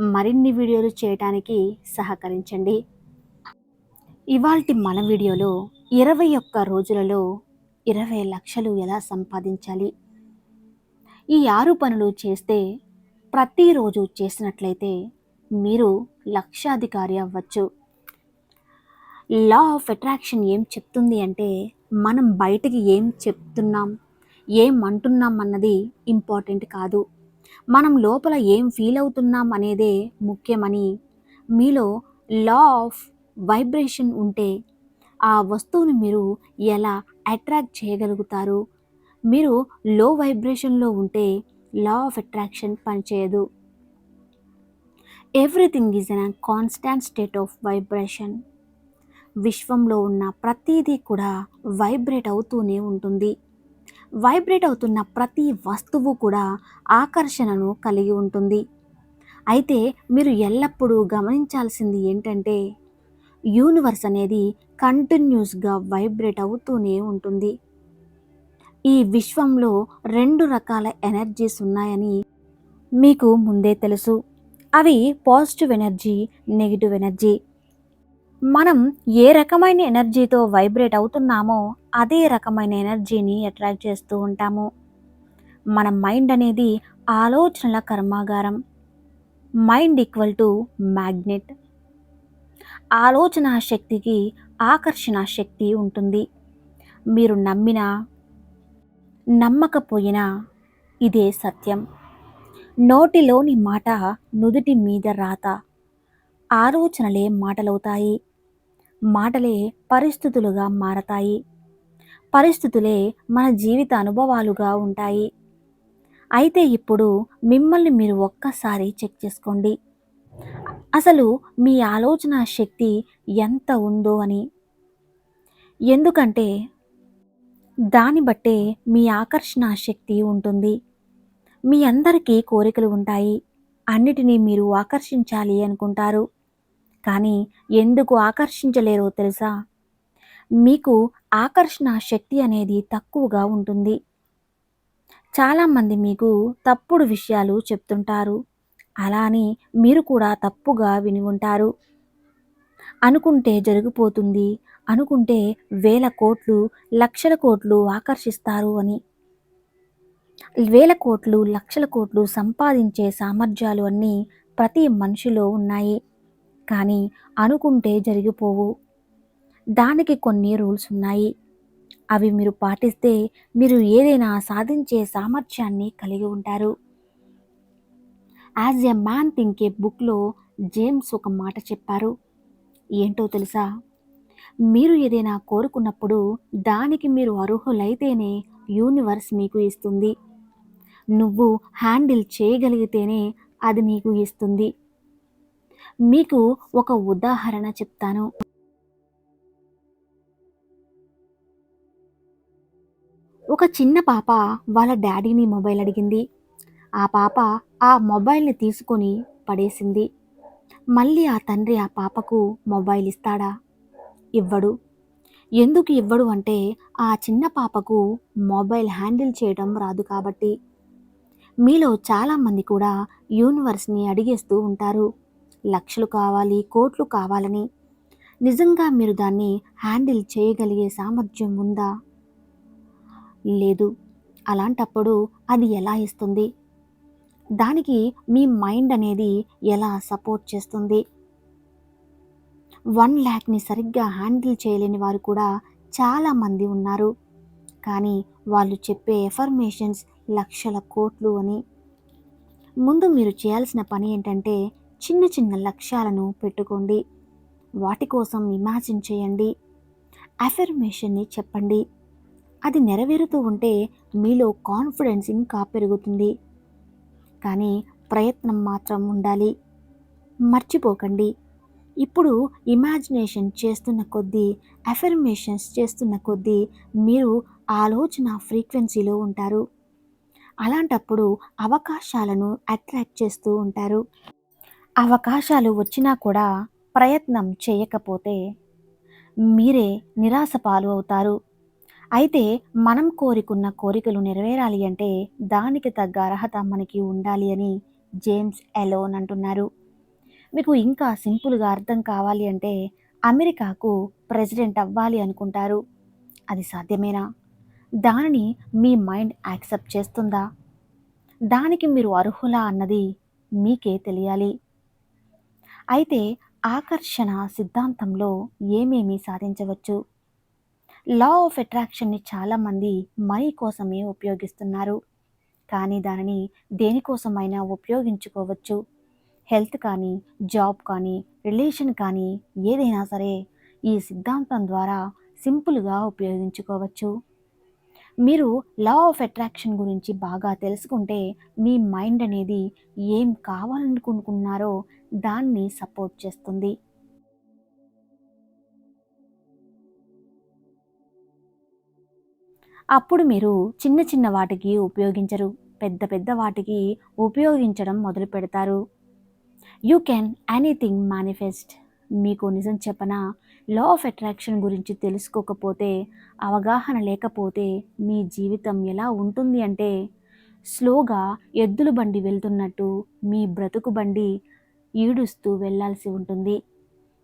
మరిన్ని వీడియోలు చేయడానికి సహకరించండి. ఇవాల్టి మన వీడియోలో ఇరవై ఒక్క రోజులలో ఇరవై లక్షలు ఎలా సంపాదించాలి? ఈ ఆరు పనులు చేస్తే ప్రతిరోజు చేసినట్లయితే మీరు లక్షాధికారి అవ్వచ్చు. లా ఆఫ్ అట్రాక్షన్ ఏం చెప్తుంది అంటే మనం బయటికి ఏం చెప్తున్నాం ఏం అంటున్నాం అన్నది ఇంపార్టెంట్ కాదు. మనం లోపల ఏం ఫీల్ అవుతున్నాం అనేదే ముఖ్యమని మీలో లా ఆఫ్ వైబ్రేషన్ ఉంటే ఆ వస్తువుని మీరు ఎలా అట్రాక్ట్ చేయగలుగుతారు? మీరు లో వైబ్రేషన్లో ఉంటే లా ఆఫ్ అట్రాక్షన్ పనిచేయదు. Everything is an constant state of vibration. విశ్వంలో ఉన్న ప్రతిదీ కూడా వైబ్రేట్ అవుతూనే ఉంటుంది. వైబ్రేట్ అవుతున్న ప్రతి వస్తువు కూడా ఆకర్షణను కలిగి ఉంటుంది. అయితే మీరు ఎల్లప్పుడూ గమనించాల్సింది ఏంటంటే యూనివర్స్ అనేది కంటిన్యూస్గా వైబ్రేట్ అవుతూనే ఉంటుంది. ఈ విశ్వంలో రెండు రకాల ఎనర్జీస్ ఉన్నాయని మీకు ముందే తెలుసు. అవి పాజిటివ్ ఎనర్జీ నెగిటివ్ ఎనర్జీ. మనం ఏ రకమైన ఎనర్జీతో వైబ్రేట్ అవుతున్నామో అదే రకమైన ఎనర్జీని అట్రాక్ట్ చేస్తూ ఉంటాము. మన మైండ్ అనేది ఆలోచనల కర్మాగారం. Mind equal to magnet. ఆలోచన శక్తికి ఆకర్షణ శక్తి ఉంటుంది. మీరు నమ్మినా నమ్మకపోయినా ఇదే సత్యం. నోటిలోని మాట నుదుటి మీద రాత. ఆలోచనలే మాటలవుతాయి. మాటలే పరిస్థితులుగా మారతాయి. పరిస్థితులే మన జీవిత అనుభవాలుగా ఉంటాయి. అయితే ఇప్పుడు మిమ్మల్ని మీరు ఒక్కసారి చెక్ చేసుకోండి. అసలు మీ ఆలోచన శక్తి ఎంత ఉందో అని. ఎందుకంటే దాన్ని బట్టే మీ ఆకర్షణ శక్తి ఉంటుంది. మీ అందరికీ కోరికలు ఉంటాయి. అన్నిటినీ మీరు ఆకర్షించాలి అనుకుంటారు. కానీ ఎందుకు ఆకర్షించలేరో తెలుసా? మీకు ఆకర్షణ శక్తి అనేది తక్కువగా ఉంటుంది. చాలామంది మీకు తప్పుడు విషయాలు చెప్తుంటారు. అలా అని మీరు కూడా తప్పుగా విని ఉంటారు. అనుకుంటే జరిగిపోతుంది. అనుకుంటే వేల కోట్లు లక్షల కోట్లు ఆకర్షిస్తారు అని. వేల కోట్లు లక్షల కోట్లు సంపాదించే సామర్థ్యాలు అన్నీ ప్రతి మనిషిలో ఉన్నాయి. కానీ అనుకుంటే జరిగిపోవు. దానికి కొన్ని రూల్స్ ఉన్నాయి. అవి మీరు పాటిస్తే మీరు ఏదైనా సాధించే సామర్థ్యాన్ని కలిగి ఉంటారు. యాజ్ ఎ మ్యాన్ థింక్ బుక్లో జేమ్స్ ఒక మాట చెప్పారు. ఏంటో తెలుసా? మీరు ఏదైనా కోరుకున్నప్పుడు దానికి మీరు అర్హులైతేనే యూనివర్స్ మీకు ఇస్తుంది. నువ్వు హ్యాండిల్ చేయగలిగితేనే అది మీకు ఇస్తుంది. మీకు ఒక ఉదాహరణ చెప్తాను. ఒక చిన్న పాప వాళ్ళ డాడీని మొబైల్ అడిగింది. ఆ పాప ఆ మొబైల్ని తీసుకొని పడేసింది. మళ్ళీ ఆ తండ్రి ఆ పాపకు మొబైల్ ఇస్తాడా? ఇవ్వడు. ఎందుకు ఇవ్వడు అంటే ఆ చిన్న పాపకు మొబైల్ హ్యాండిల్ చేయడం రాదు కాబట్టి. మీలో చాలామంది కూడా యూనివర్స్ని అడిగేస్తూ ఉంటారు. లక్షలు కావాలి కోట్లు కావాలని. నిజంగా మీరు దాన్ని హ్యాండిల్ చేయగలిగే సామర్థ్యం ఉందా? లేదు. అలాంటప్పుడు అది ఎలా ఇస్తుంది? దానికి మీ మైండ్ అనేది ఎలా సపోర్ట్ చేస్తుంది? వన్ ల్యాక్ని సరిగ్గా హ్యాండిల్ చేయలేని వారు కూడా చాలామంది ఉన్నారు. కానీ వాళ్ళు చెప్పే ఎఫర్మేషన్స్ లక్షల కోట్లు అని. ముందు మీరు చేయాల్సిన పని ఏంటంటే చిన్న చిన్న లక్ష్యాలను పెట్టుకోండి. వాటి కోసం ఇమాజిన్ చేయండి. అఫర్మేషన్ని చెప్పండి. అది నెరవేరుతూ ఉంటే మీలో కాన్ఫిడెన్స్ ఇంకా పెరుగుతుంది. కానీ ప్రయత్నం మాత్రం ఉండాలి. మర్చిపోకండి. ఇప్పుడు ఇమాజినేషన్ చేస్తున్న కొద్దీ అఫర్మేషన్స్ చేస్తున్న కొద్దీ మీరు ఆలోచన ఫ్రీక్వెన్సీలో ఉంటారు. అలాంటప్పుడు అవకాశాలను అట్రాక్ట్ చేస్తూ ఉంటారు. అవకాశాలు వచ్చినా కూడా ప్రయత్నం చేయకపోతే మీరే నిరాశ పాలు అవుతారు. అయితే మనం కోరుకున్న కోరికలు నెరవేరాలి అంటే దానికి తగ్గ అర్హత మనకి ఉండాలి అని జేమ్స్ ఎలోన్ అంటున్నారు. మీకు ఇంకా సింపుల్గా అర్థం కావాలి అంటే అమెరికాకు ప్రెసిడెంట్ అవ్వాలి అనుకుంటారు. అది సాధ్యమేనా? దానిని మీ మైండ్ యాక్సెప్ట్ చేస్తుందా? దానికి మీరు అర్హులా అన్నది మీకే తెలియాలి. అయితే ఆకర్షణ సిద్ధాంతంలో ఏమేమి సాధించవచ్చు? లా ఆఫ్ అట్రాక్షన్ని చాలామంది మనీ కోసమే ఉపయోగిస్తున్నారు. కానీ దానిని దేనికోసమైనా ఉపయోగించుకోవచ్చు. హెల్త్ కానీ జాబ్ కానీ రిలేషన్ కానీ ఏదైనా సరే ఈ సిద్ధాంతం ద్వారా సింపుల్గా ఉపయోగించుకోవచ్చు. మీరు లా ఆఫ్ అట్రాక్షన్ గురించి బాగా తెలుసుకుంటే మీ మైండ్ అనేది ఏం కావాలనుకుంటున్నారో దాన్ని సపోర్ట్ చేస్తుంది. అప్పుడు మీరు చిన్న చిన్న వాటికి ఉపయోగించరు. పెద్ద పెద్ద వాటికి ఉపయోగించడం మొదలు పెడతారు. యూ కెన్ ఎనీథింగ్ మేనిఫెస్ట్ మీకు నిజం చెప్పన? లా ఆఫ్ అట్రాక్షన్ గురించి తెలుసుకోకపోతే అవగాహన లేకపోతే మీ జీవితం ఎలా ఉంటుంది అంటే స్లోగా ఎద్దుల బండి వెళ్తున్నట్టు మీ బ్రతుకు బండి ఈడుస్తూ వెళ్ళాల్సి ఉంటుంది.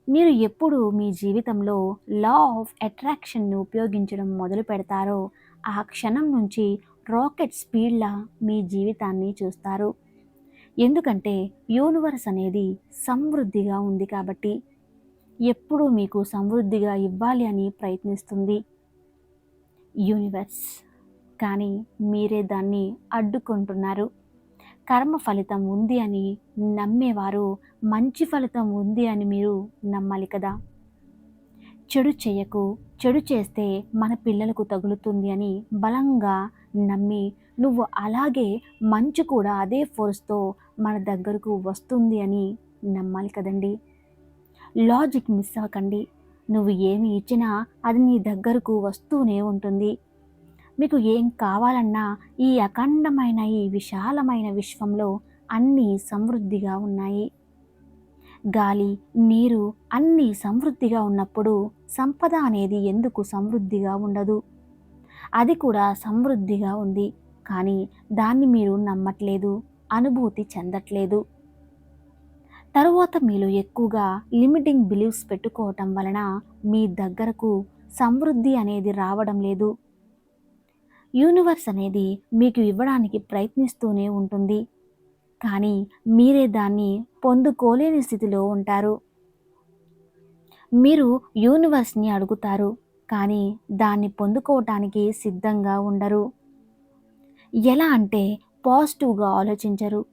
మీరు ఎప్పుడు మీ జీవితంలో లా ఆఫ్ అట్రాక్షన్ను ఉపయోగించడం మొదలు పెడతారో ఆ క్షణం నుంచి రాకెట్ స్పీడ్లా మీ జీవితాన్ని చూస్తారు. ఎందుకంటే యూనివర్స్ అనేది సమృద్ధిగా ఉంది కాబట్టి ఎప్పుడూ మీకు సమృద్ధిగా ఇవ్వాలి అని ప్రయత్నిస్తుంది. యూనివర్స్ కానీ మీరే దాన్ని అడ్డుకుంటున్నారు. కర్మ ఫలితం ఉంది అని నమ్మేవారు మంచి ఫలితం ఉంది అని మీరు నమ్మాలి కదా? చెడు చేయకు చెడు చేస్తే మన పిల్లలకు తగులుతుంది అని బలంగా నమ్మి నువ్వు అలాగే మంచు కూడా అదే ఫోర్స్తో మన దగ్గరకు వస్తుంది అని నమ్మాలి కదండి. లాజిక్ మిస్ అవ్వకండి. నువ్వు ఏమి ఇచ్చినా అది నీ దగ్గరకు వస్తూనే ఉంటుంది. మీకు ఏం కావాలన్నా ఈ అఖండమైన ఈ విశాలమైన విశ్వంలో అన్నీ సమృద్ధిగా ఉన్నాయి. గాలి నీరు అన్నీ సమృద్ధిగా ఉన్నప్పుడు సంపద అనేది ఎందుకు సమృద్ధిగా ఉండదు? అది కూడా సమృద్ధిగా ఉంది కానీ దాన్ని మీరు నమ్మట్లేదు అనుభూతి చెందట్లేదు. తరువాత మీరు ఎక్కువగా లిమిటింగ్ బిలీవ్స్ పెట్టుకోవటం వలన మీ దగ్గరకు సమృద్ధి అనేది రావడం లేదు. యూనివర్స్ అనేది మీకు ఇవ్వడానికి ప్రయత్నిస్తూనే ఉంటుంది. కానీ మీరే దాన్ని పొందుకోలేని స్థితిలో ఉంటారు. మీరు యూనివర్స్ని అడుగుతారు కానీ దాన్ని పొందుకోవటానికి సిద్ధంగా ఉండరు. ఎలా అంటే పాజిటివ్గా ఆలోచించరు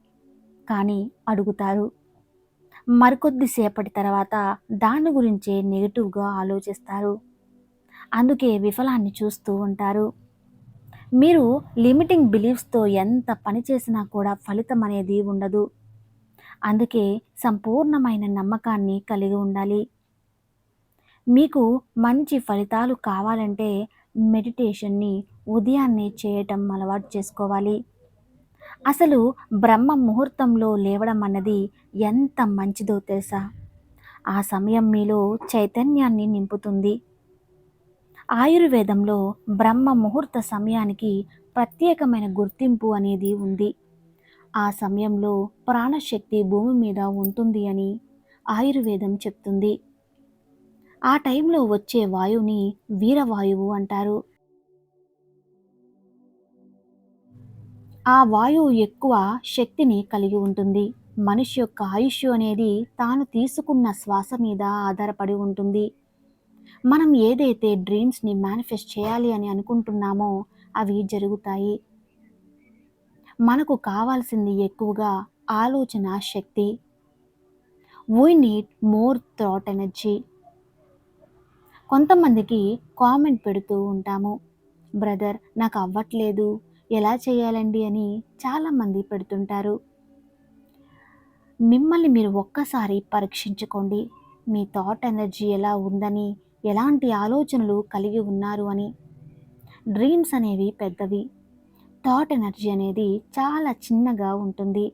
కానీ అడుగుతారు. మరికొద్దిసేపటి తర్వాత దాని గురించే నెగిటివ్గా ఆలోచిస్తారు. అందుకే విఫలాన్ని చూస్తూ ఉంటారు. మీరు లిమిటింగ్ బిలీఫ్స్తో ఎంత పని చేసినా కూడా ఫలితం అనేది ఉండదు. అందుకే సంపూర్ణమైన నమ్మకాన్ని కలిగి ఉండాలి. మీకు మంచి ఫలితాలు కావాలంటే మెడిటేషన్ని ఉదయాన్నే చేయటం అలవాటు చేసుకోవాలి. అసలు బ్రహ్మ ముహూర్తంలో లేవడం అన్నది ఎంత మంచిదో తెలుసా? ఆ సమయం మీలో చైతన్యాన్ని నింపుతుంది. ఆయుర్వేదంలో బ్రహ్మ ముహూర్త సమయానికి ప్రత్యేకమైన గుర్తింపు అనేది ఉంది. ఆ సమయంలో ప్రాణశక్తి భూమి మీద ఉంటుంది అని ఆయుర్వేదం చెప్తుంది. ఆ టైంలో వచ్చే వాయువుని వీరవాయువు అంటారు. ఆ వాయువు ఎక్కువ శక్తిని కలిగి ఉంటుంది. మనిషి యొక్క ఆయుష్ అనేది తాను తీసుకున్న శ్వాస మీద ఆధారపడి ఉంటుంది. మనం ఏదైతే డ్రీమ్స్ని మేనిఫెస్ట్ చేయాలి అని అనుకుంటున్నామో అవి జరుగుతాయి. మనకు కావాల్సింది ఎక్కువగా ఆలోచన శక్తి. We need more thought energy కొంతమందికి కామెంట్ పెడుతూ ఉంటాము. బ్రదర్ నాకు అవ్వట్లేదు. ఎలా చేయాలండి? అని చాలామంది పెడుతుంటారు. మిమ్మల్ని మీరు ఒక్కసారి పరీక్షించుకోండి. మీ థాట్ ఎనర్జీ ఎలా ఉందని ఎలాంటి ఆలోచనలు కలిగి ఉన్నారు అని? డ్రీమ్స్ అనేవి పెద్దవి. థాట్ ఎనర్జీ అనేది చాలా చిన్నగా ఉంటుంది.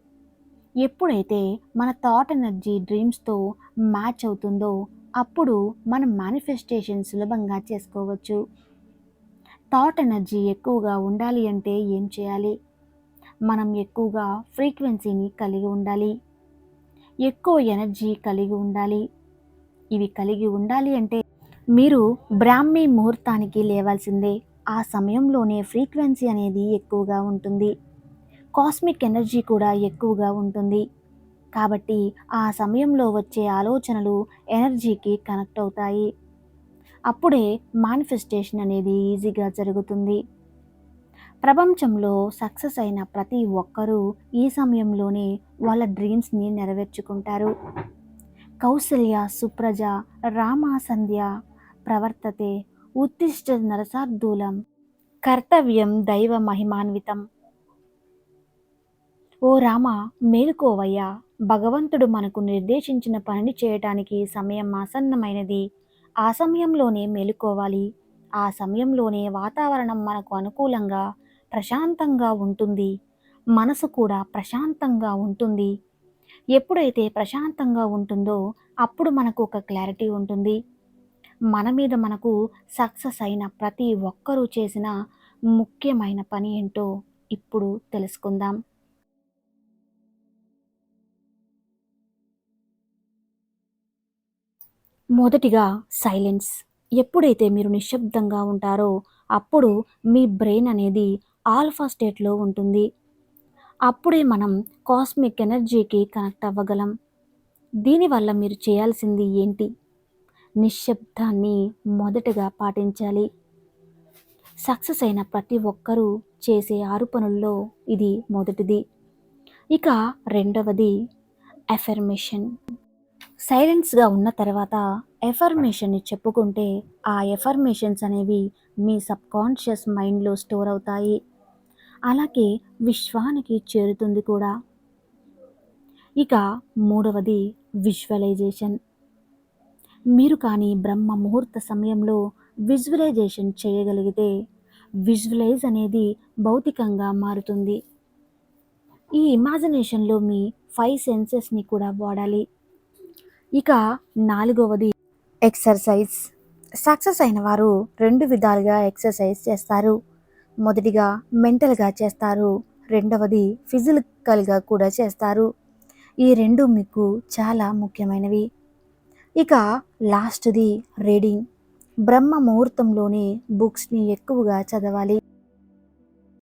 ఎప్పుడైతే మన థాట్ ఎనర్జీ డ్రీమ్స్తో మ్యాచ్ అవుతుందో అప్పుడు మనం మేనిఫెస్టేషన్ సులభంగా చేసుకోవచ్చు. థాట్ ఎనర్జీ ఎక్కువగా ఉండాలి అంటే ఏం చేయాలి? మనం ఎక్కువగా ఫ్రీక్వెన్సీని కలిగి ఉండాలి. ఎక్కువ ఎనర్జీ కలిగి ఉండాలి. ఇవి కలిగి ఉండాలి అంటే మీరు బ్రాహ్మీ ముహూర్తానికి లేవాల్సిందే. ఆ సమయంలోనే ఫ్రీక్వెన్సీ అనేది ఎక్కువగా ఉంటుంది. కాస్మిక్ ఎనర్జీ కూడా ఎక్కువగా ఉంటుంది. కాబట్టి ఆ సమయంలో వచ్చే ఆలోచనలు ఎనర్జీకి కనెక్ట్ అవుతాయి. అప్పుడే మానిఫెస్టేషన్ అనేది ఈజీగా జరుగుతుంది. ప్రపంచంలో సక్సెస్ అయిన ప్రతి ఒక్కరూ ఈ సమయంలోనే వాళ్ళ డ్రీమ్స్ని నెరవేర్చుకుంటారు. కౌసల్య సుప్రజ రామ సంధ్య ప్రవర్తతే ఉత్తిష్ట నరసార్దూలం. కర్తవ్యం దైవ మహిమాన్వితం. ఓ రామ మేలుకోవయ్యా. భగవంతుడు మనకు నిర్దేశించిన పనిని చేయటానికి సమయం ఆసన్నమైనది. ఆ సమయంలోనే మేలుకోవాలి. ఆ సమయంలోనే వాతావరణం మనకు అనుకూలంగా ప్రశాంతంగా ఉంటుంది. మనసు కూడా ప్రశాంతంగా ఉంటుంది. ఎప్పుడైతే ప్రశాంతంగా ఉంటుందో అప్పుడు మనకు ఒక క్లారిటీ ఉంటుంది. మన మీద మనకు సక్సెస్ అయిన ప్రతి ఒక్కరూ చేసిన ముఖ్యమైన పని ఏంటో ఇప్పుడు తెలుసుకుందాం. మొదటిగా సైలెన్స్. ఎప్పుడైతే మీరు నిశ్శబ్దంగా ఉంటారో అప్పుడు మీ బ్రెయిన్ అనేది ఆల్ఫా స్టేట్లో ఉంటుంది. అప్పుడే మనం కాస్మిక్ ఎనర్జీకి కనెక్ట్ అవ్వగలం. దీనివల్ల మీరు చేయాల్సింది ఏంటి? నిశ్శబ్దాన్ని మొదటగా పాటించాలి. సక్సెస్ అయిన ప్రతి ఒక్కరూ చేసే ఆరు పనుల్లో ఇది మొదటిది. ఇక రెండవది ఎఫర్మేషన్ సైలెన్స్గా ఉన్న తర్వాత ఎఫర్మేషన్ని చెప్పుకుంటే ఆ ఎఫర్మేషన్స్ అనేవి మీ సబ్కాన్షియస్ మైండ్లో స్టోర్ అవుతాయి. అలాగే విశ్వానికి చేరుతుంది కూడా. ఇక మూడవది విజువలైజేషన్ మీరు కానీ బ్రహ్మ ముహూర్త సమయంలో విజువలైజేషన్ చేయగలిగితే విజువలైజ్ అనేది భౌతికంగా మారుతుంది. ఈ ఇమాజినేషన్లో మీ ఫైవ్ సెన్సెస్ని కూడా వాడాలి. ఇక నాలుగవది ఎక్సర్సైజ్. సక్సెస్ అయిన వారు రెండు విధాలుగా ఎక్సర్సైజ్ చేస్తారు. మొదటిగా మెంటల్గా చేస్తారు. రెండవది ఫిజికల్గా కూడా చేస్తారు. ఈ రెండు మీకు చాలా ముఖ్యమైనవి. ఇక లాస్ట్ది రీడింగ్. బ్రహ్మ ముహూర్తంలోనే బుక్స్ని ఎక్కువగా చదవాలి.